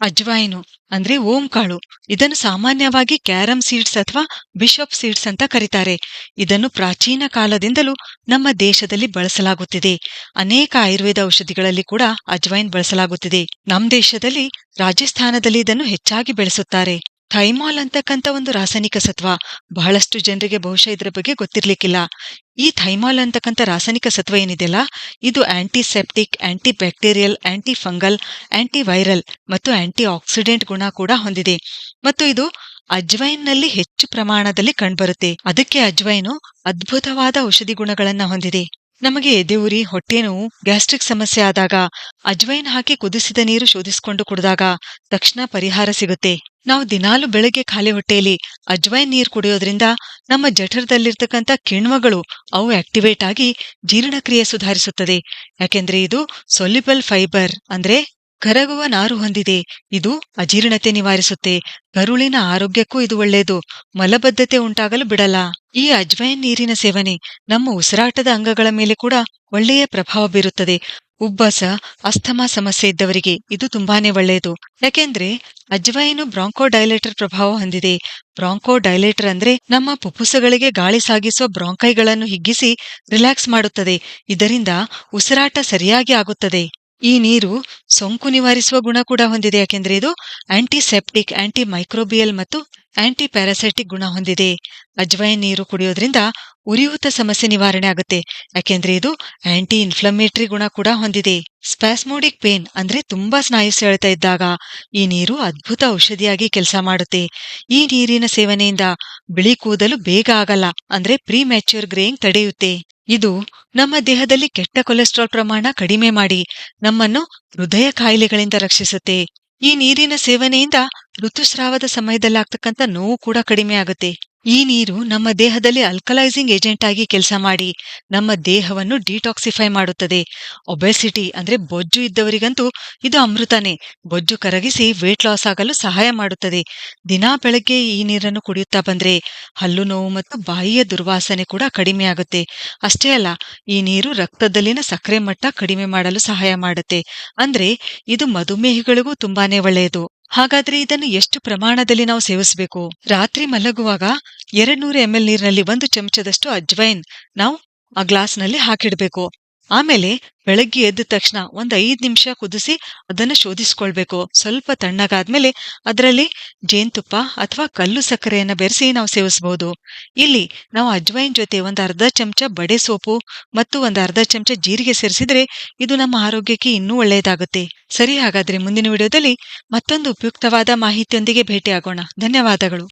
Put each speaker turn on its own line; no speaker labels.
ಅಜ್ವಾಯಿನು, ಅಂದ್ರೆ ಓಂ ಕಾಳು ಇದನ್ನು ಸಾಮಾನ್ಯವಾಗಿ ಕ್ಯಾರಮ್ ಸೀಡ್ಸ್ ಅಥವಾ ಬಿಷಪ್ ಸೀಡ್ಸ್ ಅಂತ ಕರೀತಾರೆ. ಇದನ್ನು ಪ್ರಾಚೀನ ಕಾಲದಿಂದಲೂ ನಮ್ಮ ದೇಶದಲ್ಲಿ ಬಳಸಲಾಗುತ್ತಿದೆ. ಅನೇಕ ಆಯುರ್ವೇದ ಔಷಧಿಗಳಲ್ಲಿ ಕೂಡ ಅಜ್ವೈನ್ ಬಳಸಲಾಗುತ್ತಿದೆ. ನಮ್ಮ ದೇಶದಲ್ಲಿ ರಾಜಸ್ಥಾನದಲ್ಲಿ ಇದನ್ನು ಹೆಚ್ಚಾಗಿ ಬೆಳೆಸುತ್ತಾರೆ. ಥೈಮಾಲ್ ಅಂತಕ್ಕಂಥ ಒಂದು ರಾಸಾಯನಿಕ ಸತ್ವ. ಬಹಳಷ್ಟು ಜನರಿಗೆ ಬಹುಶಃ ಇದರ ಬಗ್ಗೆ ಗೊತ್ತಿರ್ಲಿಕ್ಕಿಲ್ಲ. ಈ ಥೈಮಾಲ್ ಅಂತಕ್ಕಂಥ ರಾಸಾಯನಿಕ ಸತ್ವ ಏನಿದೆಯಲ್ಲ, ಇದು antiseptic anti bacterial aunty fungal anti viral ಮತ್ತು ಆಂಟಿ ಆಕ್ಸಿಡೆಂಟ್ ಗುಣ ಕೂಡ ಹೊಂದಿದೆ. ಮತ್ತು ಇದು ಅಜ್ವೈನ್ನಲ್ಲಿ ಹೆಚ್ಚು ಪ್ರಮಾಣದಲ್ಲಿ ಕಂಡುಬರುತ್ತೆ. ಅದಕ್ಕೆ ಅಜ್ವೈನು ಅದ್ಭುತವಾದ ಔಷಧಿ ಗುಣಗಳನ್ನ ಹೊಂದಿದೆ. ನಮಗೆ ಎದೆಯುರಿ ಹೊಟ್ಟೆನೋವು ಗ್ಯಾಸ್ಟ್ರಿಕ್ ಸಮಸ್ಯೆ ಆದಾಗ, ಅಜ್ವೈನ್ ಹಾಕಿ ಕುದಿಸಿದ ನೀರು ಶೋಧಿಸಿಕೊಂಡು ಕುಡಿದಾಗ ತಕ್ಷಣ ಪರಿಹಾರ ಸಿಗುತ್ತೆ. ನಾವು ದಿನಾಲು ಬೆಳಗ್ಗೆ ಖಾಲಿ ಹೊಟ್ಟೆಯಲ್ಲಿ ಅಜ್ವೈನ್ ನೀರು ಕುಡಿಯೋದ್ರಿಂದ ನಮ್ಮ ಜಠರದಲ್ಲಿರ್ತಕ್ಕಂಥ ಕಿಣ್ವಗಳು ಅವು ಆಕ್ಟಿವೇಟ್ ಆಗಿ ಜೀರ್ಣಕ್ರಿಯೆ ಸುಧಾರಿಸುತ್ತದೆ. ಯಾಕೆಂದ್ರೆ ಇದು ಸೊಲ್ಯುಬಲ್ ಫೈಬರ್ ಅಂದ್ರೆ ಕರಗುವ ನಾರು ಹೊಂದಿದೆ. ಇದು ಅಜೀರ್ಣತೆ ನಿವಾರಿಸುತ್ತೆ. ಕರುಳಿನ ಆರೋಗ್ಯಕ್ಕೂ ಇದು ಒಳ್ಳೆಯದು. ಮಲಬದ್ಧತೆ ಉಂಟಾಗಲು ಬಿಡಲ್ಲ. ಈ ಅಜ್ವೈನ್ ನೀರಿನ ಸೇವನೆ ನಮ್ಮ ಉಸಿರಾಟದ ಅಂಗಗಳ ಮೇಲೆ ಕೂಡ ಒಳ್ಳೆಯ ಪ್ರಭಾವ ಬೀರುತ್ತದೆ. ಉಬ್ಬಸ, ಅಸ್ತಮಾ ಸಮಸ್ಯೆ ಇದ್ದವರಿಗೆ ಇದು ತುಂಬಾನೇ ಒಳ್ಳೆಯದು. ಯಾಕೆಂದ್ರೆ ಅಜ್ವೈನು ಬ್ರಾಂಕೋಡೈಲೇಟರ್ ಪ್ರಭಾವ ಹೊಂದಿದೆ. ಬ್ರಾಂಕೋಡೈಲೇಟರ್ ಅಂದ್ರೆ ನಮ್ಮ ಪುಪ್ಪುಸಗಳಿಗೆ ಗಾಳಿ ಸಾಗಿಸುವ ಬ್ರಾಂಕೈಗಳನ್ನು ಹಿಗ್ಗಿಸಿ ರಿಲ್ಯಾಕ್ಸ್ ಮಾಡುತ್ತದೆ. ಇದರಿಂದ ಉಸಿರಾಟ ಸರಿಯಾಗಿ ಆಗುತ್ತದೆ. ಈ ನೀರು ಸೋಂಕು ನಿವಾರಿಸುವ ಗುಣ ಕೂಡ ಹೊಂದಿದೆ. ಯಾಕೆಂದ್ರೆ ಇದು ಆಂಟಿಸೆಪ್ಟಿಕ್ ಆಂಟಿ ಮೈಕ್ರೋಬಿಯಲ್ ಮತ್ತು ಆಂಟಿ ಪ್ಯಾರಾಸೈಟಿಕ್ ಗುಣ ಹೊಂದಿದೆ. ಅಜ್ವೈನ್ ನೀರು ಕುಡಿಯೋದ್ರಿಂದ ಉರಿಯೂತ ಸಮಸ್ಯೆ ನಿವಾರಣೆ ಆಗುತ್ತೆ. ಯಾಕೆಂದ್ರೆ ಇದು ಆಂಟಿ ಇನ್ಫ್ಲಮೇಟರಿ ಗುಣ ಕೂಡ ಹೊಂದಿದೆ. ಸ್ಪ್ಯಾಸ್ಮೋಡಿಕ್ ಪೇನ್ ಅಂದ್ರೆ ತುಂಬಾ ಸ್ನಾಯು ಸೆಳೆತ ಇದ್ದಾಗ ಈ ನೀರು ಅದ್ಭುತ ಔಷಧಿಯಾಗಿ ಕೆಲಸ ಮಾಡುತ್ತೆ. ಈ ನೀರಿನ ಸೇವನೆಯಿಂದ ಬಿಳಿ ಕೂದಲು ಬೇಗ ಆಗಲ್ಲ ಅಂದ್ರೆ ಪ್ರೀ ಮ್ಯಾಚ್ಯೂರ್ ಗ್ರೇಯಿಂಗ್ ತಡೆಯುತ್ತೆ. ಇದು ನಮ್ಮ ದೇಹದಲ್ಲಿ ಕೆಟ್ಟ ಕೊಲೆಸ್ಟ್ರಾಲ್ ಪ್ರಮಾಣ ಕಡಿಮೆ ಮಾಡಿ ನಮ್ಮನ್ನು ಹೃದಯ ಕಾಯಿಲೆಗಳಿಂದ ರಕ್ಷಿಸುತ್ತೆ. ಈ ನೀರಿನ ಸೇವನೆಯಿಂದ ಋತುಸ್ರಾವದ ಸಮಯದಲ್ಲಾಗ್ತಕ್ಕಂಥ ನೋವು ಕೂಡ ಕಡಿಮೆ ಆಗುತ್ತೆ. ಈ ನೀರು ನಮ್ಮ ದೇಹದಲ್ಲಿ ಅಲ್ಕಲೈಸಿಂಗ್ ಏಜೆಂಟ್ ಆಗಿ ಕೆಲಸ ಮಾಡಿ ನಮ್ಮ ದೇಹವನ್ನು ಡಿಟಾಕ್ಸಿಫೈ ಮಾಡುತ್ತದೆ. ಒಬೆಸಿಟಿ ಅಂದ್ರೆ ಬೊಜ್ಜು ಇದ್ದವರಿಗಂತೂ ಇದು ಅಮೃತನೇ. ಬೊಜ್ಜು ಕರಗಿಸಿ ವೇಟ್ ಲಾಸ್ ಆಗಲು ಸಹಾಯ ಮಾಡುತ್ತದೆ. ದಿನಾ ಬೆಳಗ್ಗೆ ಈ ನೀರನ್ನು ಕುಡಿಯುತ್ತಾ ಬಂದ್ರೆ ಹಲ್ಲು ನೋವು ಮತ್ತು ಬಾಯಿಯ ದುರ್ವಾಸನೆ ಕೂಡ ಕಡಿಮೆ ಆಗುತ್ತೆ. ಅಷ್ಟೇ ಅಲ್ಲ, ಈ ನೀರು ರಕ್ತದಲ್ಲಿನ ಸಕ್ಕರೆ ಮಟ್ಟ ಕಡಿಮೆ ಮಾಡಲು ಸಹಾಯ ಮಾಡುತ್ತೆ. ಅಂದ್ರೆ ಇದು ಮಧುಮೇಹಿಗಳಿಗೂ ತುಂಬಾನೇ ಒಳ್ಳೆಯದು. ಹಾಗಾದ್ರೆ ಇದನ್ನು ಎಷ್ಟು ಪ್ರಮಾಣದಲ್ಲಿ ನಾವು ಸೇವಿಸಬೇಕು? ರಾತ್ರಿ ಮಲಗುವಾಗ ಎರಡ್ ನೂರು ಎಂ ಎಲ್ ನೀರಿನಲ್ಲಿ ಒಂದು ಚಮಚದಷ್ಟು ಅಜ್ವೈನ್ ನಾವು ಆ ಗ್ಲಾಸ್ನಲ್ಲಿ ಹಾಕಿಡ್ಬೇಕು. ಆಮೇಲೆ ಬೆಳಗ್ಗೆ ಎದ್ದ ತಕ್ಷಣ ಒಂದ್ ಐದ್ ನಿಮಿಷ ಕುದಿಸಿ ಅದನ್ನು ಶೋಧಿಸ್ಕೊಳ್ಬೇಕು. ಸ್ವಲ್ಪ ತಣ್ಣಗಾದ್ಮೇಲೆ ಅದರಲ್ಲಿ ಜೇನ್ತುಪ್ಪ ಅಥವಾ ಕಲ್ಲು ಸಕ್ಕರೆಯನ್ನ ಬೆರೆಸಿ ನಾವು ಸೇವಿಸಬಹುದು ಇಲ್ಲಿ ನಾವು ಅಜ್ವೈನ್ ಜೊತೆ ಒಂದ್ ಅರ್ಧ ಚಮಚ ಬಡೆ ಸೋಪು ಮತ್ತು ಒಂದ್ ಅರ್ಧ ಚಮಚ ಜೀರಿಗೆ ಸೇರಿಸಿದ್ರೆ ಇದು ನಮ್ಮ ಆರೋಗ್ಯಕ್ಕೆ ಇನ್ನೂ ಒಳ್ಳೆಯದಾಗುತ್ತೆ ಸರಿ ಹಾಗಾದ್ರೆ ಮುಂದಿನ ವಿಡಿಯೋದಲ್ಲಿ ಮತ್ತೊಂದು ಉಪಯುಕ್ತವಾದ ಮಾಹಿತಿಯೊಂದಿಗೆ ಭೇಟಿಯಾಗೋಣ. ಧನ್ಯವಾದಗಳು.